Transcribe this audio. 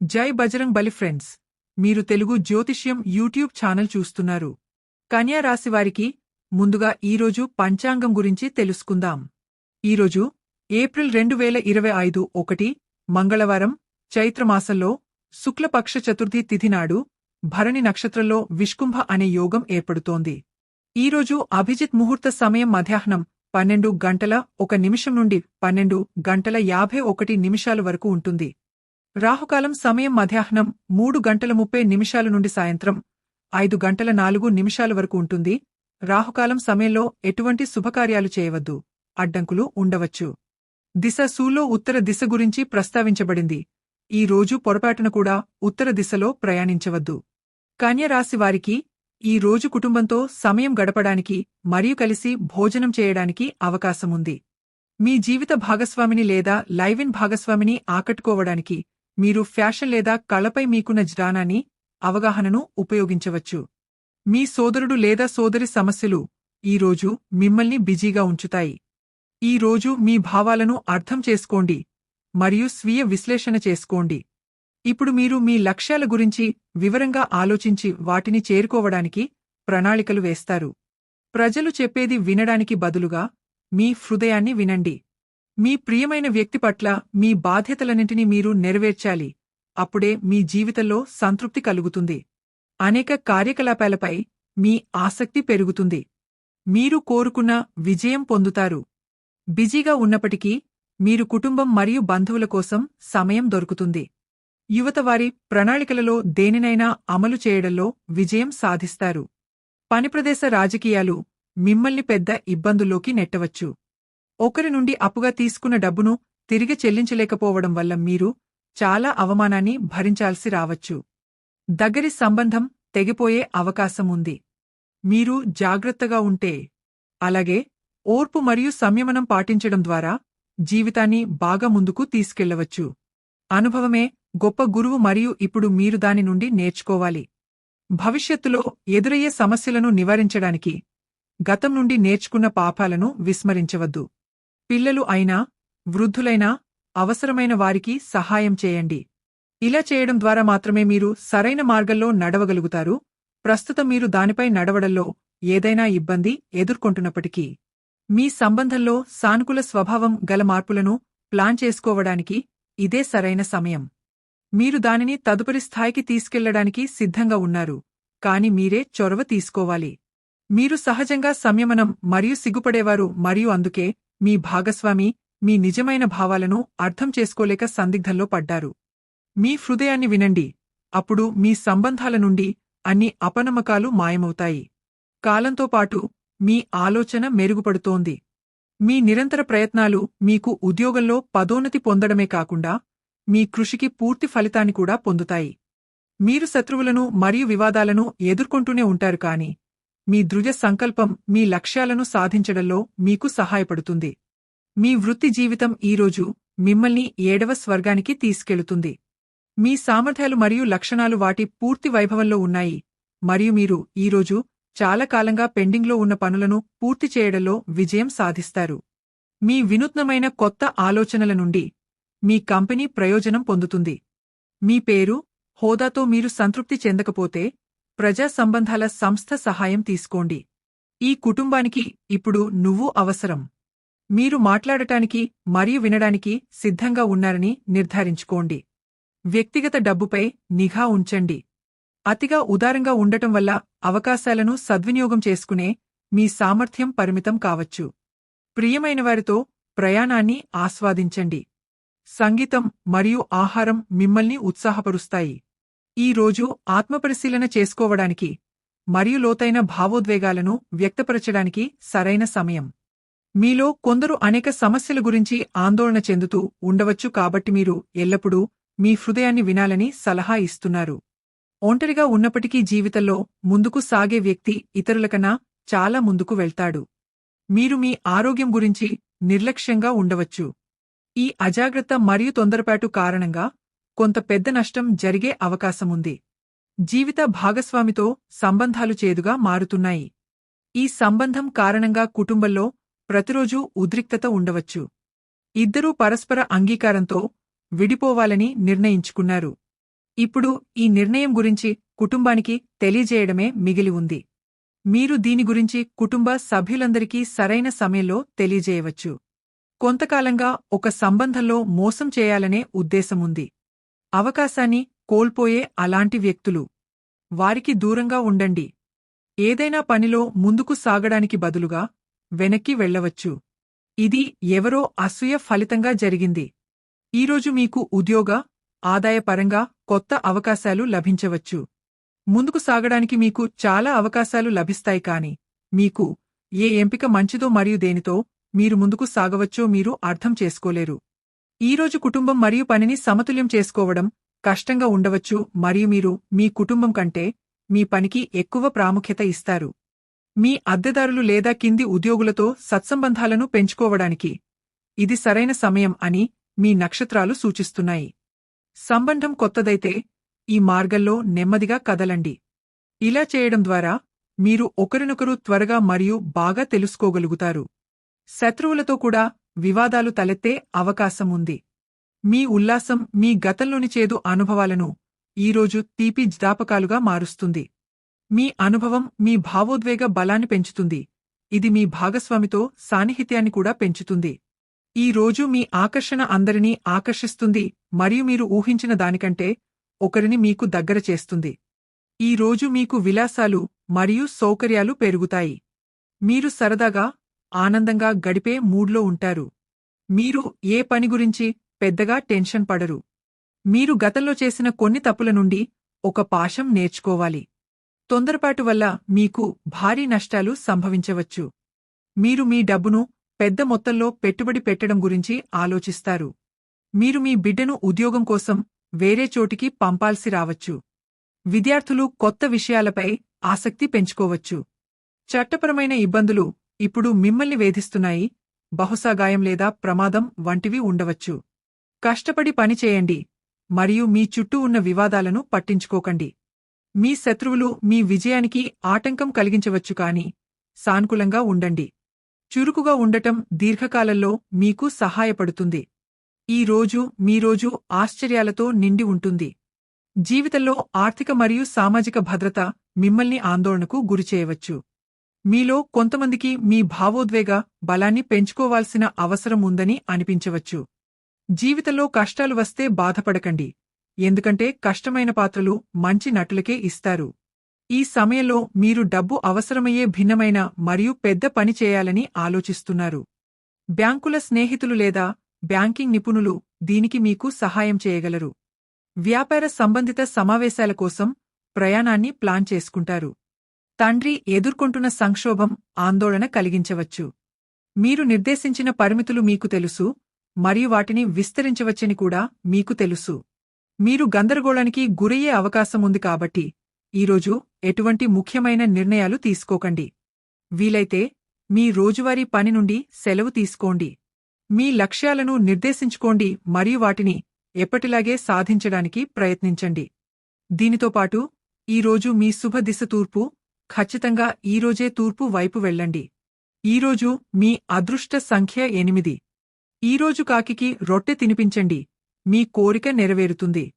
జై బజరంగ్ బలి ఫ్రెండ్స్. మీరు తెలుగు జ్యోతిష్యం యూట్యూబ్ ఛానల్ చూస్తున్నారు. కన్యా రాశివారికి ముందుగా ఈరోజు పంచాంగం గురించి తెలుసుకుందాం. ఈరోజు ఏప్రిల్ రెండు వేల ఇరవై ఐదు ఒకటి మంగళవారం చైత్రమాసంలో శుక్లపక్ష చతుర్థి తిథి నాడు భరణి నక్షత్రంలో విష్కుంభ అనే యోగం ఏర్పడుతోంది. ఈరోజు అభిజిత్ ముహూర్త సమయం మధ్యాహ్నం పన్నెండు గంటల ఒక నిమిషం నుండి పన్నెండు గంటల యాభై ఒకటి నిమిషాల వరకు ఉంటుంది. రాహుకాలం సమయం మధ్యాహ్నం మూడు గంటల ముప్పై నిమిషాల నుండి సాయంత్రం ఐదు గంటల నాలుగు నిమిషాల వరకు ఉంటుంది. రాహుకాలం సమయంలో ఎటువంటి శుభకార్యాలు చేయవద్దు. అడ్డంకులు ఉండవచ్చు. దిశ సూలో ఉత్తర దిశ గురించి ప్రస్తావించబడింది. ఈ రోజు పొరపాటున కూడా ఉత్తర దిశలో ప్రయాణించవద్దు. కన్యరాశివారికి ఈ రోజు కుటుంబంతో సమయం గడపడానికి మరియు కలిసి భోజనం చేయడానికి అవకాశముంది. మీ జీవిత భాగస్వామిని లేదా లైవిన్ భాగస్వామిని ఆకట్టుకోవడానికి మీరు ఫ్యాషన్ లేదా కళపై మీకున్న జ్ఞానాన్ని అవగాహనను ఉపయోగించవచ్చు. మీ సోదరుడు లేదా సోదరి సమస్యలు ఈరోజు మిమ్మల్ని బిజీగా ఉంచుతాయి. ఈ రోజు మీ భావాలను అర్థం చేసుకోండి మరియు స్వీయ విశ్లేషణ చేసుకోండి. ఇప్పుడు మీరు మీ లక్ష్యాల గురించి వివరంగా ఆలోచించి వాటిని చేరుకోవడానికి ప్రణాళికలు వేస్తారు. ప్రజలు చెప్పేది వినడానికి బదులుగా మీ హృదయాన్ని వినండి. మీ ప్రియమైన వ్యక్తి పట్ల మీ బాధ్యతలన్నింటినీ మీరు నెరవేర్చాలి. అప్పుడే మీ జీవితంలో సంతృప్తి కలుగుతుంది. అనేక కార్యకలాపాలపై మీ ఆసక్తి పెరుగుతుంది. మీరు కోరుకున్న విజయం పొందుతారు. బిజీగా ఉన్నప్పటికీ మీరు కుటుంబం మరియు బంధువుల కోసం సమయం దొరుకుతుంది. యువత వారి ప్రణాళికలలో దేనినైనా అమలు చేయడంలో విజయం సాధిస్తారు. పనిప్రదేశ రాజకీయాలు మిమ్మల్ని పెద్ద ఇబ్బందుల్లోకి నెట్టవచ్చు. ఒకరి నుండి అప్పుగా తీసుకున్న డబ్బును తిరిగి చెల్లించలేకపోవడం వల్ల మీరు చాలా అవమానాన్ని భరించాల్సి రావచ్చు. దగ్గరి సంబంధం తెగిపోయే అవకాశం ఉంది. మీరు జాగ్రత్తగా ఉంటే. అలాగే ఓర్పు మరియు సంయమనం పాటించడం ద్వారా జీవితాన్ని బాగా ముందుకు తీసుకెళ్ళవచ్చు. అనుభవమే గొప్ప గురువు మరియు ఇప్పుడు మీరు దాని నుండి నేర్చుకోవాలి. భవిష్యత్తులో ఎదురయ్యే సమస్యలను నివారించడానికి గతం నుండి నేర్చుకున్న పాపాలను విస్మరించవద్దు. పిల్లలు అయినా వృద్ధులైనా అవసరమైన వారికి సహాయం చేయండి. ఇలా చేయడం ద్వారా మాత్రమే మీరు సరైన మార్గంలో నడవగలుగుతారు. ప్రస్తుతం మీరు దానిపై నడవడంలో ఏదైనా ఇబ్బంది ఎదుర్కొంటున్నప్పటికీ మీ సంబంధంలో సానుకూల స్వభావం గల మార్పులను ప్లాన్ చేసుకోవడానికి ఇదే సరైన సమయం. మీరు దానిని తదుపరి స్థాయికి తీసుకెళ్ళడానికి సిద్ధంగా ఉన్నారు కాని మీరే చొరవ తీసుకోవాలి. మీరు సహజంగా సంయమనం మరియు సిగ్గుపడేవారు మరియు అందుకే మీ భాగస్వామి మీ నిజమైన భావాలను అర్థం చేసుకోలేక సందిగ్ధంలో పడ్డారు. మీ హృదయాన్ని వినండి. అప్పుడు మీ సంబంధాల నుండి అన్ని అపనమ్మకాలు మాయమవుతాయి. కాలంతో పాటు మీ ఆలోచన మెరుగుపడుతోంది. మీ నిరంతర ప్రయత్నాలు మీకు ఉద్యోగంలో పదోన్నతి పొందడమే కాకుండా మీ కృషికి పూర్తి ఫలితాన్ని కూడా పొందుతాయి. మీరు శత్రువులను మరియు వివాదాలను ఎదుర్కొంటూనే ఉంటారు కాని మీ దృఢ సంకల్పం మీ లక్ష్యాలను సాధించడంలో మీకు సహాయపడుతుంది. మీ వృత్తి జీవితం ఈరోజు మిమ్మల్ని ఏడవ స్వర్గానికి తీసుకెళుతుంది. మీ సామర్థ్యాలు మరియు లక్షణాలు వాటి పూర్తి వైభవంలో ఉన్నాయి. మరియు మీరు ఈరోజు చాలా కాలంగా పెండింగ్లో ఉన్న పనులను పూర్తి చేయడంలో విజయం సాధిస్తారు. మీ వినూత్నమైన కొత్త ఆలోచనల నుండి మీ కంపెనీ ప్రయోజనం పొందుతుంది. మీ పేరు హోదాతో మీరు సంతృప్తి చెందకపోతే ప్రజా సంబంధాల సంస్థ సహాయం తీసుకోండి. ఈ కుటుంబానికి ఇప్పుడు నువ్వు అవసరం. మీరు మాట్లాడటానికి మరియు వినడానికి సిద్ధంగా ఉన్నారని నిర్ధారించుకోండి. వ్యక్తిగత డబ్బుపై నిఘా ఉంచండి. అతిగా ఉదారంగా ఉండటం వల్ల అవకాశాలను సద్వినియోగం చేసుకునే మీ సామర్థ్యం పరిమితం కావచ్చు. ప్రియమైనవారితో ప్రయాణాన్ని ఆస్వాదించండి. సంగీతం మరియు ఆహారం మిమ్మల్ని ఉత్సాహపరుస్తాయి. ఈ రోజు ఆత్మపరిశీలన చేసుకోవడానికి మరియు లోతైన భావోద్వేగాలను వ్యక్తపరచడానికి సరైన సమయం. మీలో కొందరు అనేక సమస్యల గురించి ఆందోళన చెందుతూ ఉండవచ్చు కాబట్టి మీరు ఎల్లప్పుడూ మీ హృదయాన్ని వినాలని సలహా ఇస్తున్నారు. ఒంటరిగా ఉన్నప్పటికీ జీవితంలో ముందుకు సాగే వ్యక్తి ఇతరులకన్నా చాలా ముందుకు వెళ్తాడు. మీరు మీ ఆరోగ్యం గురించి నిర్లక్ష్యంగా ఉండవచ్చు. ఈ అజాగ్రత్త మరియు తొందరపాటు కారణంగా కొంత పెద్ద నష్టం జరిగే అవకాశముంది. జీవిత భాగస్వామితో సంబంధాలు చేదుగా మారుతున్నాయి. ఈ సంబంధం కారణంగా కుటుంబంలో ప్రతిరోజూ ఉద్రిక్తత ఉండవచ్చు. ఇద్దరూ పరస్పర అంగీకారంతో విడిపోవాలని నిర్ణయించుకున్నారు. ఇప్పుడు ఈ నిర్ణయం గురించి కుటుంబానికి తెలియజేయడమే మిగిలి ఉంది. మీరు దీని గురించి కుటుంబ సభ్యులందరికీ సరైన సమయంలో తెలియజేయవచ్చు. కొంతకాలంగా ఒక సంబంధంలో మోసం చేయాలనే ఉద్దేశముంది. అవకాశాన్ని కోల్పోయే అలాంటి వ్యక్తులు. వారికి దూరంగా ఉండండి. ఏదైనా పనిలో ముందుకు సాగడానికి బదులుగా వెనక్కి వెళ్ళవచ్చు. ఇది ఎవరో అసూయ ఫలితంగా జరిగింది. ఈరోజు మీకు ఉద్యోగ ఆదాయపరంగా కొత్త అవకాశాలు లభించవచ్చు. ముందుకు సాగడానికి మీకు చాలా అవకాశాలు లభిస్తాయి కాని మీకు ఏ ఎంపిక మంచిదో మరియు దేనితో మీరు ముందుకు సాగవచ్చో మీరు అర్థం చేసుకోలేరు. ఈరోజు కుటుంబం మరియు పనిని సమతుల్యం చేసుకోవడం కష్టంగా ఉండవచ్చు మరియు మీరు మీ కుటుంబం కంటే మీ పనికి ఎక్కువ ప్రాముఖ్యత ఇస్తారు. మీ అద్దెదారులు లేదా కింది ఉద్యోగులతో సత్సంబంధాలను పెంచుకోవడానికి ఇది సరైన సమయం అని మీ నక్షత్రాలు సూచిస్తున్నాయి. సంబంధం కొత్తదైతే ఈ మార్గంలో నెమ్మదిగా కదలండి. ఇలా చేయడం ద్వారా మీరు ఒకరినొకరు త్వరగా మరియు బాగా తెలుసుకోగలుగుతారు. శత్రువులతో కూడా వివాదాలు తలెత్తే అవకాశం ఉంది మీ ఉల్లాసం మీ గతంలోని చేదు అనుభవాలను ఈరోజు తీపి జ్ఞాపకాలుగా మారుస్తుంది. మీ అనుభవం మీ భావోద్వేగ బలాన్ని పెంచుతుంది. ఇది మీ భాగస్వామితో సాన్నిహిత్యాన్ని కూడా పెంచుతుంది. ఈ రోజు మీ ఆకర్షణ అందరినీ ఆకర్షిస్తుంది మరియు మీరు ఊహించిన దానికంటే ఒకరిని మీకు దగ్గర చేస్తుంది. ఈ రోజు మీకు విలాసాలు మరియు సౌకర్యాలు పెరుగుతాయి. మీరు సరదాగా ఆనందంగా గడిపే మూడ్లో ఉంటారు. మీరు ఏ పని గురించి పెద్దగా టెన్షన్ పడరు. మీరు గతంలో చేసిన కొన్ని తప్పుల నుండి ఒక పాశం నేర్చుకోవాలి. తొందరపాటు వల్ల మీకు భారీ నష్టాలు సంభవించవచ్చు. మీరు మీ డబ్బును పెద్ద మొత్తంలో పెట్టుబడి పెట్టడం గురించి ఆలోచిస్తారు. మీరు మీ బిడ్డను ఉద్యోగం కోసం వేరే చోటికి పంపాల్సి రావచ్చు. విద్యార్థులు కొత్త విషయాలపై ఆసక్తి పెంచుకోవచ్చు. చట్టపరమైన ఇబ్బందులు ఇప్పుడు మిమ్మల్ని వేధిస్తున్నాయి బహుశా గాయం లేదా ప్రమాదం వంటివి ఉండవచ్చు. కష్టపడి పనిచేయండి మరియు మీ చుట్టూ ఉన్న వివాదాలను పట్టించుకోకండి. మీ శత్రువులు మీ విజయానికి ఆటంకం కలిగించవచ్చు కాని సానుకూలంగా ఉండండి. చురుకుగా ఉండటం దీర్ఘకాలంలో మీకు సహాయపడుతుంది. ఈ రోజు మీ రోజు ఆశ్చర్యాలతో నిండి ఉంటుంది. జీవితంలో ఆర్థిక మరియు సామాజిక భద్రత మిమ్మల్ని ఆందోళనకు గురిచేయవచ్చు. మీలో కొంతమందికి మీ భావోద్వేగ బలాన్ని పెంచుకోవాల్సిన అవసరం ఉందని అనిపించవచ్చు. జీవితంలో కష్టాలు వస్తే బాధపడకండి. ఎందుకంటే కష్టమైన పాత్రలు మంచి నటులకే ఇస్తారు. ఈ సమయంలో మీరు డబ్బు అవసరమయ్యే భిన్నమైన మరియు పెద్ద పని చేయాలని ఆలోచిస్తున్నారు. బ్యాంకుల స్నేహితులు లేదా బ్యాంకింగ్ నిపుణులు దీనికి మీకు సహాయం చేయగలరు. వ్యాపార సంబంధిత సమావేశాల కోసం ప్రయాణాన్ని ప్లాన్ చేసుకుంటారు. తండ్రి ఎదుర్కొంటున్న సంక్షోభం ఆందోళన కలిగించవచ్చు. మీరు నిర్దేశించిన పరిమితులు మీకు తెలుసు మరియు వాటిని విస్తరించవచ్చని కూడా మీకు తెలుసు. మీరు గందరగోళానికి గురయ్యే అవకాశం ఉంది కాబట్టి ఈరోజు ఎటువంటి ముఖ్యమైన నిర్ణయాలు తీసుకోకండి. వీలైతే మీ రోజువారీ పని నుండి సెలవు తీసుకోండి. మీ లక్ష్యాలను నిర్దేశించుకోండి మరియు వాటిని ఎప్పటిలాగే సాధించడానికి ప్రయత్నించండి. దీనితో పాటు ఈరోజు మీ శుభ దిశ తూర్పు ఖచ్చితంగా ఈరోజే తూర్పు వైపు వెళ్ళండి. ఈరోజు మీ అదృష్ట సంఖ్య ఎనిమిది. ఈరోజు కాకికి రొట్టె తినిపించండి. మీ కోరిక నెరవేరుతుంది.